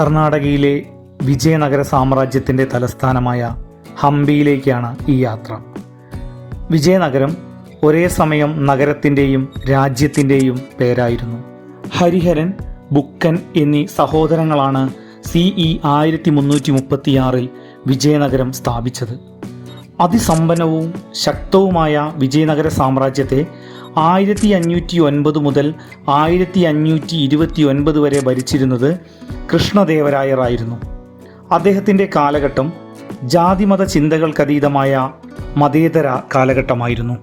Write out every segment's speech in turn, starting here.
കർണാടകയിലെ വിജയനഗര സാമ്രാജ്യത്തിന്റെ തലസ്ഥാനമായ ഹംപിയിലേക്കാണ് ഈ യാത്ര. വിജയനഗരം ഒരേ സമയം നഗരത്തിന്റെയും രാജ്യത്തിന്റെയും പേരായിരുന്നു. ഹരിഹരൻ ബുക്കൻ എന്നീ സഹോദരങ്ങളാണ് സി ഇ ആയിരത്തി മുന്നൂറ്റി മുപ്പത്തിയാറിൽ വിജയനഗരം സ്ഥാപിച്ചത്. അതിസമ്പന്നവും ശക്തവുമായ വിജയനഗര സാമ്രാജ്യത്തെ ആയിരത്തി അഞ്ഞൂറ്റി ഒൻപത് മുതൽ ആയിരത്തി അഞ്ഞൂറ്റി ഇരുപത്തി ഒൻപത് വരെ ഭരിച്ചിരുന്നത് കൃഷ്ണദേവരായറായിരുന്നു അദ്ദേഹത്തിന്റെ കാലഘട്ടം ജാതിമത ചിന്തകൾക്കതീതമായ മതേതര കാലഘട്ടമായിരുന്നു.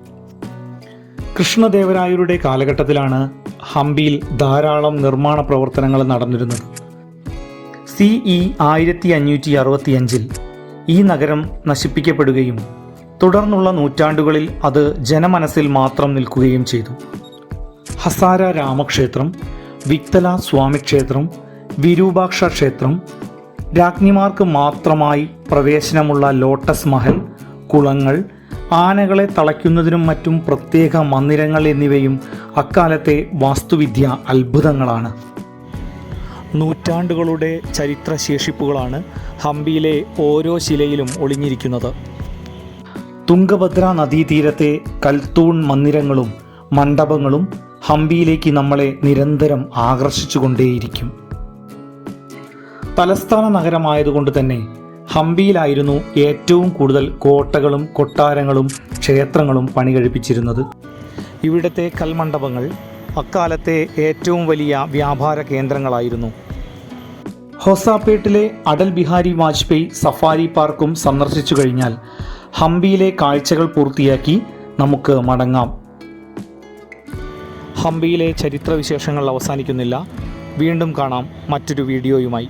കൃഷ്ണദേവരായരുടെ കാലഘട്ടത്തിലാണ് ഹംപിയിൽ ധാരാളം നിർമ്മാണ പ്രവർത്തനങ്ങൾ നടന്നിരുന്നത്. സി ഇ ആയിരത്തി അഞ്ഞൂറ്റി അറുപത്തിയഞ്ചിൽ ഈ നഗരം നശിപ്പിക്കപ്പെടുകയും തുടർന്നുള്ള നൂറ്റാണ്ടുകളിൽ അത് ജനമനസ്സിൽ മാത്രം നിൽക്കുകയും ചെയ്തു. ഹസാര രാമക്ഷേത്രം വിക്തല സ്വാമി ക്ഷേത്രം വിരൂപാക്ഷ ക്ഷേത്രം രാജ്ഞിമാർക്ക് മാത്രമായി പ്രവേശനമുള്ള ലോട്ടസ് മഹൽ കുളങ്ങൾ ആനകളെ തളയ്ക്കുന്നതിനും മറ്റും പ്രത്യേക മന്ദിരങ്ങൾ എന്നിവയും അക്കാലത്തെ വാസ്തുവിദ്യ അത്ഭുതങ്ങളാണ്. നൂറ്റാണ്ടുകളുടെ ചരിത്രശേഷിപ്പുകളാണ് ഹംപിയിലെ ഓരോ ശിലയിലും ഒളിഞ്ഞിരിക്കുന്നത്. തുംഗഭദ്ര നദീതീരത്തെ കൽത്തൂൺ മന്ദിരങ്ങളും മണ്ഡപങ്ങളും ഹംപിയിലേക്ക് നമ്മളെ നിരന്തരം ആകർഷിച്ചുകൊണ്ടേയിരിക്കും. തലസ്ഥാന നഗരമായതുകൊണ്ട് തന്നെ ഹംപിയിലായിരുന്നു ഏറ്റവും കൂടുതൽ കോട്ടകളും കൊട്ടാരങ്ങളും ക്ഷേത്രങ്ങളും പണി കഴിപ്പിച്ചിരുന്നത് ഇവിടുത്തെ കൽമണ്ഡപങ്ങൾ അക്കാലത്തെ ഏറ്റവും വലിയ വ്യാപാര കേന്ദ്രങ്ങളായിരുന്നു. ഹൊസാപേട്ടിലെ അടൽ ബിഹാരി വാജ്പേയി സഫാരി പാർക്കും സന്ദർശിച്ചു കഴിഞ്ഞാൽ ഹംപിയിലെ കാഴ്ചകൾ പൂർത്തിയാക്കി നമുക്ക് മടങ്ങാം. ഹംപിയിലെ ചരിത്രവിശേഷങ്ങൾ അവസാനിക്കുന്നില്ല. വീണ്ടും കാണാം മറ്റൊരു വീഡിയോയുമായി.